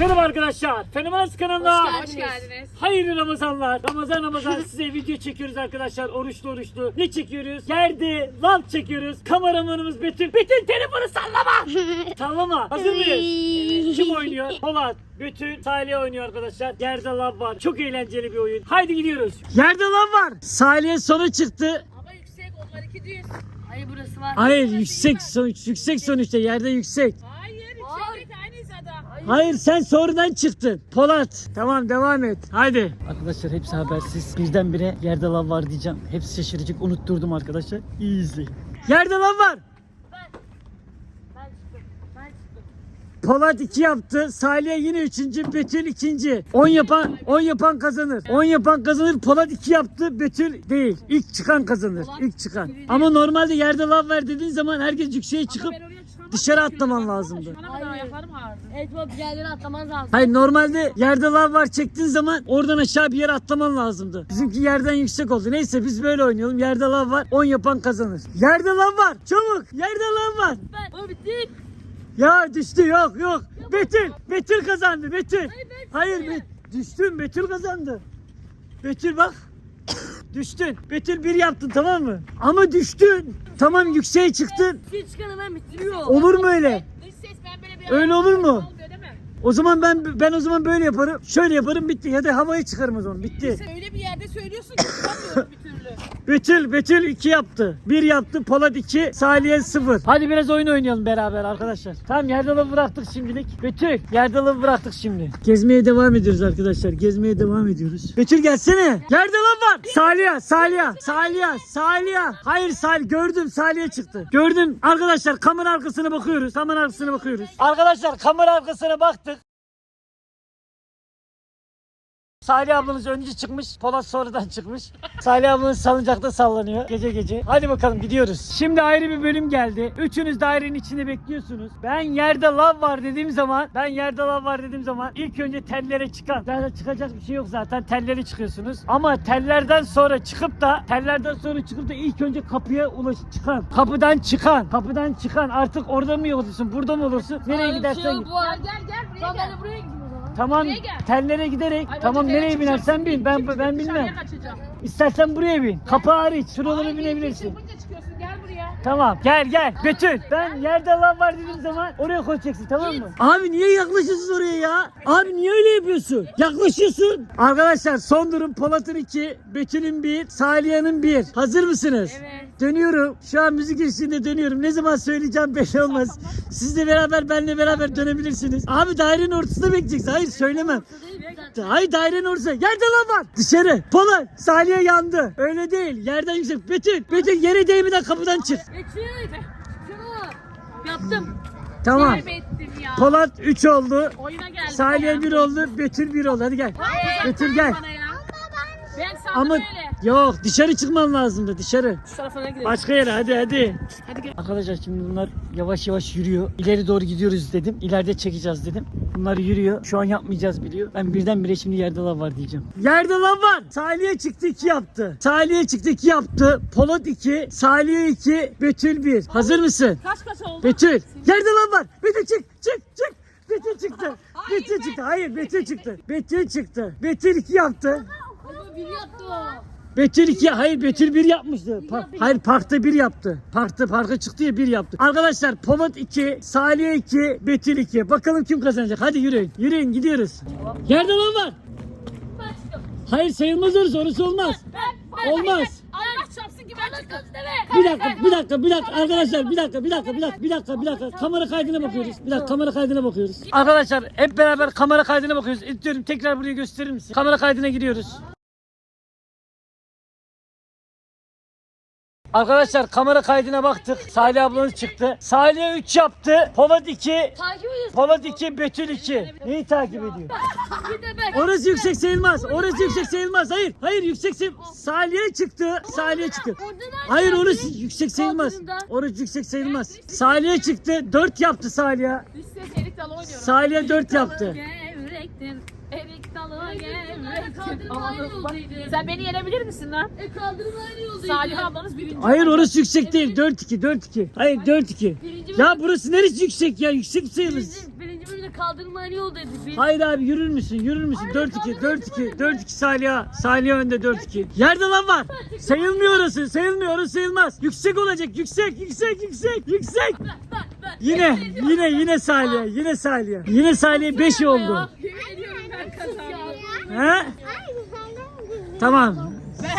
Merhaba arkadaşlar. Fenomenaz kanalına Hoş geldiniz. Hayırlı Ramazanlar. Ramazan Ramazan size video çekiyoruz arkadaşlar. Oruçlu oruçlu. Ne çekiyoruz? Yerde lav çekiyoruz. Kameramanımız Betül. Betül telefonu sallama. sallama. Hazır mıyız? Kim oynuyor? Polat. Betül, Salih oynuyor arkadaşlar. Yerde lav var. Çok eğlenceli bir oyun. Haydi gidiyoruz. Yerde lav var. Salih'e sonu çıktı. Ama yüksek onlar iki düz. Hayır burası var. Hayır yüksek sonuç. Yüksek sonuçta yerde yüksek. Hayır yükseklik aynı hizada. Hayır sen sonradan çıktın. Polat. Tamam devam et. Haydi. Arkadaşlar hepsi habersiz. Birdenbire yerde lav var diyeceğim. Hepsi şaşıracak. Unutturdum arkadaşlar. İyi izleyin. Yerde lav var. Ben çıktım. Ben çıktım. Polat 2 yaptı. Salih yine 3. Betül 2. 10 yapan 10 yapan kazanır. 10 yapan kazanır. Polat 2 yaptı. Betül değil. İlk çıkan kazanır. İlk çıkan. Ama normalde yerde lav var dediğin zaman herkes yükseğe çıkıp. Dışarı atlaman lazımdı. Bana kadar ayaklarım ağrıdı. Evet bu diğerleri atlaman lazım. Hayır normalde yerde lav var çektiğin zaman oradan aşağı bir yere atlaman lazımdı. Bizimki yerden yüksek oldu. Neyse biz böyle oynayalım. Yerde lav var 10 yapan kazanır. Yerde lav var çabuk yerde lav var. Ben. O bitti. Ya düştü yok yok. Betül Betül kazandı Betül. Hayır Be- düştün Betül kazandı. Betül bak. Düştün. Betül bir yaptın tamam mı? Ama düştün. Tamam yükseğe çıktın. Bir çıkan hemen bitiriyor. Olur mu öyle? Dış ses ben böyle bir Öyle olur mu? Olmuyor değil mi? O zaman ben ben o zaman böyle yaparım. Şöyle yaparım bitti. Ya da havaya çıkarım o zaman bitti. Sen öyle bir yerde söylüyorsun ki. Betül, Betül 2 yaptı. 1 yaptı, Polat 2, Salih'e 0. Hadi biraz oyun oynayalım beraber arkadaşlar. Tamam yerdalı bıraktık şimdilik. Betül, yerdalı bıraktık şimdi. Gezmeye devam ediyoruz arkadaşlar. Gezmeye devam ediyoruz. Betül gelsene. Yerdalı var. Salih'e, Salih'e, Salih'e, Salih'e. Hayır Salih gördüm Salih'e çıktı. Gördüm. Arkadaşlar kamera arkasına bakıyoruz. Kamera arkasına bakıyoruz. Arkadaşlar kamera arkasına baktık. Salih ablanız önce çıkmış, Polat sonradan çıkmış. Salih ablanız salıncakta sallanıyor gece gece. Hadi bakalım gidiyoruz. Şimdi ayrı bir bölüm geldi. Üçünüz dairenin içinde bekliyorsunuz. Ben yerde lav var dediğim zaman, ben yerde lav var dediğim zaman ilk önce tellere çıkan. Zaten çıkacak bir şey yok zaten tellere çıkıyorsunuz. Ama tellerden sonra çıkıp da, tellerden sonra çıkıp da ilk önce kapıya ulaş çıkan. Kapıdan çıkan, kapıdan çıkan artık orada mı olursun, burada mı olursun? Nereye gidersen git. Gel gel gel buraya gel. buraya zaman. Tamam Buraya gel. tellere giderek Ay, tamam nereye nereye binersen çıkacaksın? bin ben ben bilmem. İstersen buraya bin. Kapı hariç şuralara binebilirsin. Çıkınca çıkıyorsun gel buraya. Tamam gel gel. Betül ben yerde lan var dediğim zaman oraya koyacaksın tamam mı? Abi niye yaklaşıyorsun oraya ya? Abi niye öyle yapıyorsun? Yaklaşıyorsun. Arkadaşlar son durum Polat'ın 2, Betül'ün 1, Saliha'nın 1. Hazır mısınız? Evet. Dönüyorum. Şu an müzik eşliğinde dönüyorum. Ne zaman söyleyeceğim belli olmaz. Siz de beraber benle beraber dönebilirsiniz. Abi dairenin ortasında bekleyeceksin. Hayır söylemem. Hayır dairenin ortasında. Yerde lan var. Dışarı. Polat. Salih'e yandı. Öyle değil. Yerden yüksek. Betül. Betül yere değmeden kapıdan çık. Geçin. Çıksana. Yaptım. Tamam. Kaybettim ya. Polat 3 oldu. Oyuna geldim Salih'e ya. 1 oldu. Betül 1 oldu. Hadi gel. Hayır, Betül gel. bana ya. Ben sandım Ama öyle. yok dışarı çıkman lazımdı. Dışarı. Şu tarafına gidelim. Başka yere hadi hadi. Hadi gel. Arkadaşlar şimdi bunlar yavaş yavaş yürüyor. İleri doğru gidiyoruz dedim. İleride çekeceğiz dedim. Bunlar yürüyor. Şu an yapmayacağız biliyor. Ben birdenbire şimdi yerde lav var diyeceğim. Yerde lav var. Salih'e çıktı 2 yaptı. Salih'e çıktı 2 yaptı. Polat 2. Salih'e 2. Betül 1. Hazır mısın? Kaç kaç oldu? Betül. Yerde lav var. Betül çık çık çık. Betül çıktı. Betül çıktı. Hayır Betül çıktı. Betül çıktı. Betül 2 yaptı. Baba bir yaptı o. Betül 2 hayır Betül 1 yapmıştı. Pa- hayır parkta 1 yaptı. Parkta parka çıktı ya 1 yaptı. Arkadaşlar Polat 2, Salih 2, Betül 2. Bakalım kim kazanacak. Hadi yürüyün. Yürüyün gidiyoruz. Yerde lan var. Hayır sayılmaz orası. Orası olmaz. Olmaz. Allah çarpsın ki ben çıktım. Bir dakika, bir dakika, bir dakika arkadaşlar, bir dakika, bir dakika, bir dakika, bir dakika, bir dakika. Kamera kaydına bakıyoruz. Bir dakika, kamera kaydına bakıyoruz. Arkadaşlar hep beraber kamera kaydına bakıyoruz. İstiyorum tekrar buraya gösterir misin? Kamera kaydına giriyoruz. Arkadaşlar kamera kaydına baktık. Salih ablanız çıktı. Salih 3 yaptı. Polat 2. Takip ediyorsun. Polat 2, Betül 2. Neyi takip ediyor? Bir de ben. Orası yüksek sayılmaz. Orası yüksek sayılmaz. Hayır. Hayır yüksek sayılmaz. Salih'e çıktı. Salih'e çıktı. Hayır orası yüksek sayılmaz. Orası yüksek sayılmaz. Salih'e çıktı. 4 yaptı Salih'e. Salih'e 4 yaptı. Erik dalı aynı bak, yoldaydı. Sen beni yenebilir misin lan? E kaldırım aynı yoldaydı. Salih ablanız birinci. Hayır orası yüksek değil. 4-2. 4-2. Hayır 4-2. Birinci Ya burası neresi yüksek ya? Yüksek sayılır. Birinci, birinci bölümde bize kaldırımlar yol dedi. Biz... Hayır abi yürür müsün? Yürür müsün? 4-2, 4-2, 4-2 Salih'a. Salih önde 4-2. Yerde lan var. Sayılmıyor orası. Sayılmıyor. Orası sayılmaz. Yüksek olacak. Yüksek, yüksek, yüksek, yüksek. Yine, yine, yine Salih'e. Yine Salih'e. Yine Salih'e 5 oldu. Yemin ediyorum. He? Tamam.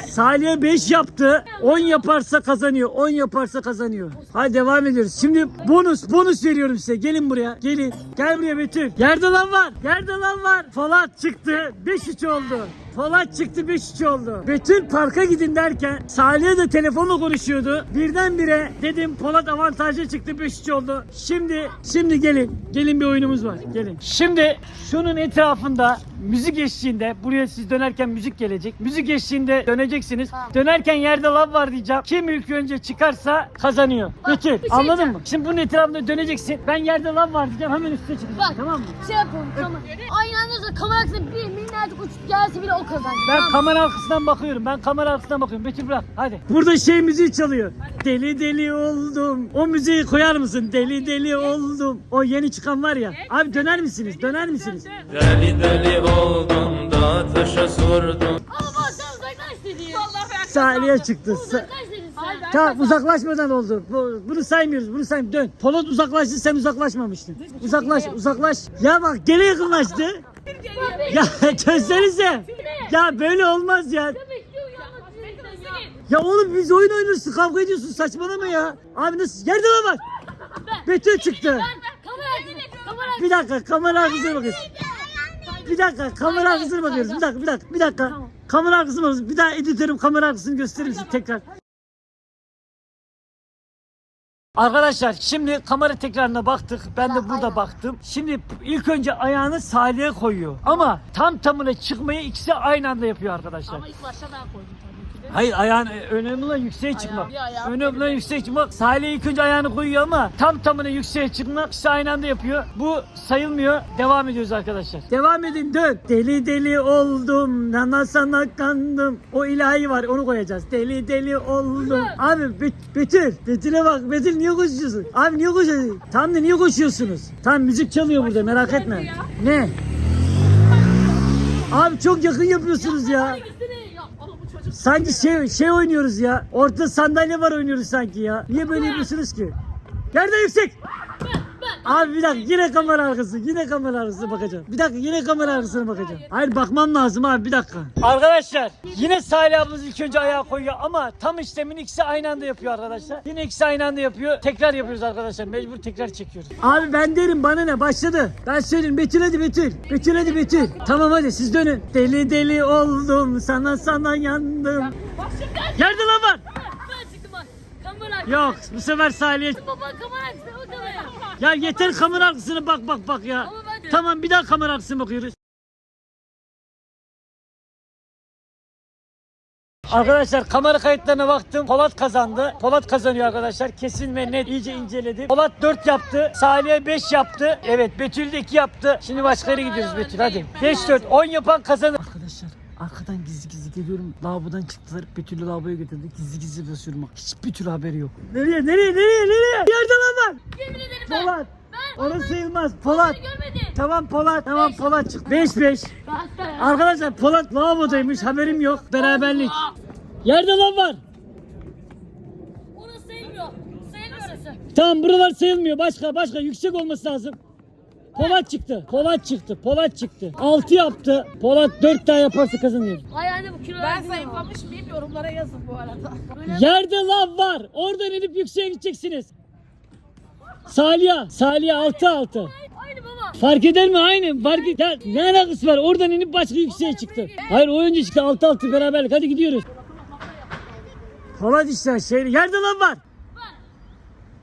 Salih'e 5 yaptı. 10 yaparsa kazanıyor. 10 yaparsa kazanıyor. Hadi devam ediyoruz. Şimdi bonus bonus veriyorum size. Gelin buraya. Gelin. Gel buraya Betül. Yerde lan var. Yerde lan var. Polat çıktı. 5-3 oldu. Polat çıktı 5-3 oldu. Betül parka gidin derken Salih'e de telefonla konuşuyordu. Birdenbire dedim Polat avantajlı çıktı 5-3 oldu. Şimdi şimdi gelin. Gelin bir oyunumuz var. Gelin. Şimdi şunun etrafında müzik eşliğinde buraya siz dönerken müzik gelecek. Müzik eşliğinde döneceksiniz. Dönerken yerde lav var diyeceğim. Kim ilk önce çıkarsa kazanıyor. Betül anladın mı? Şimdi bunun etrafında döneceksin. Ben yerde lav var diyeceğim. Hemen üstüne çıkacaksın. Bak. Tamam mı? Şey yapalım tamam. Aynı anda kamera arkasında bir minnacık uçup gelse bile o kazanır. Ben tamam. kamera arkasından bakıyorum. Ben kamera arkasından bakıyorum. Betül bırak. Hadi. Burada şey müziği çalıyor. Deli deli oldum. O müziği koyar mısın? Deli deli oldum. O yeni çıkan var ya. Abi döner misiniz? Döner misiniz? Deli deli oldum da ateşe sordum Ama bak sen uzaklaş ben Salih'e çıktı. Sa-. Hayır, Tamam uzaklaşmadan oldu. Bu- Bunu saymıyoruz. Bunu saymıyoruz. Dön. Polat uzaklaştı sen uzaklaşmamıştın. Uzaklaş uzaklaş. Ya bak gene yakınlaştı. Ya çözsenize. Ya böyle olmaz ya. Ya. Oğlum biz oyun oynuyoruz. Kavga ediyorsun saçmalama ya. Abi nasıl? Yerde mi var? Betül çıktı. Bir dakika kamera arkasına bakıyoruz. Bir dakika kamera arkasına bakıyoruz. Bir dakika bir dakika bir dakika. Kamera arkasına bakıyoruz. Bir daha editörüm kamera arkasını gösterir misin tekrar? Arkadaşlar şimdi kamera tekrarına baktık. Ben de burada baktım. Şimdi ilk önce ayağını Salih'e koyuyor. Ama tam tamına çıkmayı ikisi aynı anda yapıyor arkadaşlar. Ama ilk başta ben koydum tabii. Hayır ayağın önemli olan yükseğe çıkmak. bir ayağı Önemli olan yükseğe çıkmak. Salih ilk önce ayağını koyuyor ama tam tamına yükseğe çıkmak ikisi aynı anda yapıyor. Bu sayılmıyor. Devam ediyoruz arkadaşlar. Devam edin dön. Deli deli oldum. Nana sana kandım. O ilahi var onu koyacağız. Deli deli oldum. Abi Betül. Betül'e bak. Betül niye koşuyorsun? Abi niye koşuyorsun? Tam da niye koşuyorsunuz? Tam müzik çalıyor burada merak etme. Ne? Abi çok yakın yapıyorsunuz ya. Sanki şey şey oynuyoruz ya. Orta sandalye var oynuyoruz sanki ya. Niye böyle yapıyorsunuz ki? Yerde yüksek. Abi bir dakika yine kamera arkası. Yine kamera arkasına bakacağım. Bir dakika yine kamera arkasına bakacağım. Hayır bakmam lazım abi bir dakika. Arkadaşlar yine Salih ablamız ilk önce ayağa koyuyor ama tam işlemin ikisi aynı anda yapıyor arkadaşlar. Yine ikisi aynı anda yapıyor. Tekrar yapıyoruz arkadaşlar. Mecbur tekrar çekiyoruz. Abi ben derim bana ne başladı. Ben söyleyeyim Betül hadi Betül. Betül hadi Betül. Tamam hadi siz dönün. Deli deli oldum sana sana yandım. Yerde lan var. Ben çıktım bak. Kamera. Yok bu sefer Salih'e Baba kamera o kamera. Ya yeter kamera arkasına bak bak bak ya. Ama ben de- Tamam bir daha kamera arkasına bakıyoruz. Arkadaşlar kamera kayıtlarına baktım. Polat kazandı. Polat kazanıyor arkadaşlar. Kesin ve net iyice inceledim. Polat 4 yaptı. Salih'e 5 yaptı. Evet Betül de 2 yaptı. Şimdi başka yere gidiyoruz Betül hadi. 5 4 10 yapan kazanır. Arkadaşlar arkadan gizli gizli geliyorum. Lavabodan çıktılar. Betül'ü lavaboya götürdük. Gizli gizli basıyorum. Bak hiç Betül haberi yok. Nereye nereye nereye nereye? Yerde lan var. Yemin ederim ben. Polat. Orası sayılmaz. Polat. Görmedim. Tamam Polat. Tamam Polat çık. 5 5. Arkadaşlar Polat lavabodaymış. Haberim yok. Beraberlik. Yerde lan var. Onu sayılmıyor. Sayılmıyor orası. Tamam buralar sayılmıyor. Başka başka yüksek olması lazım. Polat çıktı. Polat çıktı. Polat çıktı. 6 yaptı. Polat 4 daha yaparsa kazanıyor. Ayağında bu kilo Ben zayıflamış mıyım yorumlara yazın bu arada. Yerde lav var. Oradan inip yükseğe gideceksiniz. Salya. Salya 6 6. Aynı baba. Fark eder mi? Aynı. Fark et. Ne alakası var? Oradan inip başka yükseğe çıktı. Hayır o önce çıktı. 6 6 beraberlik. Hadi gidiyoruz. Polat işte şey. Yerde lan var.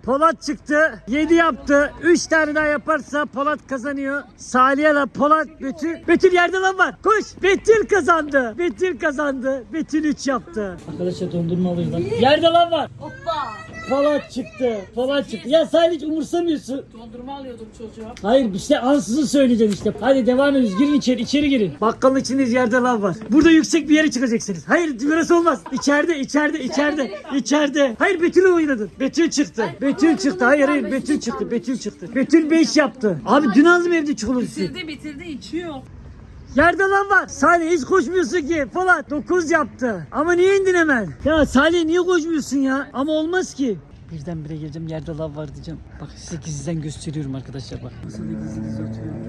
Polat çıktı. 7 yaptı. 3 tane daha yaparsa Polat kazanıyor. Salih'e Polat Betül. Betül yerde lan var. Koş. Betül kazandı. Betül kazandı. Betül 3 yaptı. Arkadaşlar dondurma alırız lan. Yerde lan var. Hoppa. Polat çıktı. Polat çıktı. Ya sen hiç umursamıyorsun. Dondurma alıyordum çocuğa. Hayır işte ansızın söyleyeceğim işte. Hadi devam ediyoruz. Girin içeri, içeri girin. Bakkalın içinde yerde lav var. Burada yüksek bir yere çıkacaksınız. Hayır burası olmaz. İçeride, içeride, içeride, içeride. Hayır Betül'ü oynadın. Betül çıktı. Betül çıktı. Hayır hayır Betül çıktı. Betül çıktı. Betül 5 yaptı. Abi dün aldım evde çikolatası. Bitirdi bitirdi içiyor. Yerde lan var. Salih hiç koşmuyorsun ki. Polat 9 yaptı. Ama niye indin hemen? Ya Salih niye koşmuyorsun ya? Ama olmaz ki. Birdenbire geleceğim yerde lav var diyeceğim. Bak size gizliden gösteriyorum arkadaşlar bak. Nasıl da gizli gizli oturuyorum.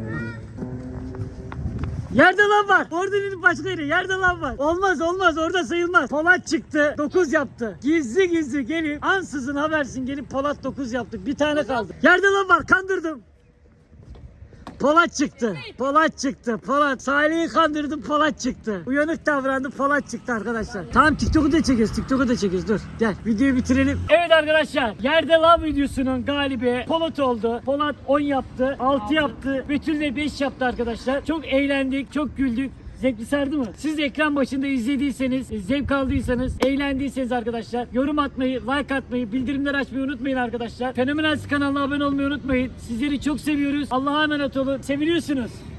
Yerde lav var. Orada bir başka yere. Yerde lav var. Olmaz olmaz orada sayılmaz. Polat çıktı. 9 yaptı. Gizli gizli gelip ansızın habersin gelip Polat 9 yaptı. Bir tane kaldı. Yerde lav var. Kandırdım. Polat çıktı. Polat çıktı. Polat. Salih'i kandırdım. Polat çıktı. Uyanık davrandı. Polat çıktı arkadaşlar. Tamam TikTok'u da çekiyoruz. TikTok'u da çekiyoruz. Dur. Gel. Videoyu bitirelim. Evet arkadaşlar. Yerde Lav videosunun galibi Polat oldu. Polat 10 yaptı. 6 yaptı. Betül de 5 yaptı arkadaşlar. Çok eğlendik. Çok güldük. Zevkli sardı mı? Siz ekran başında izlediyseniz, zevk aldıysanız, eğlendiyseniz arkadaşlar yorum atmayı, like atmayı, bildirimleri açmayı unutmayın arkadaşlar. Fenomenal kanalına abone olmayı unutmayın. Sizleri çok seviyoruz. Allah'a emanet olun. Seviliyorsunuz.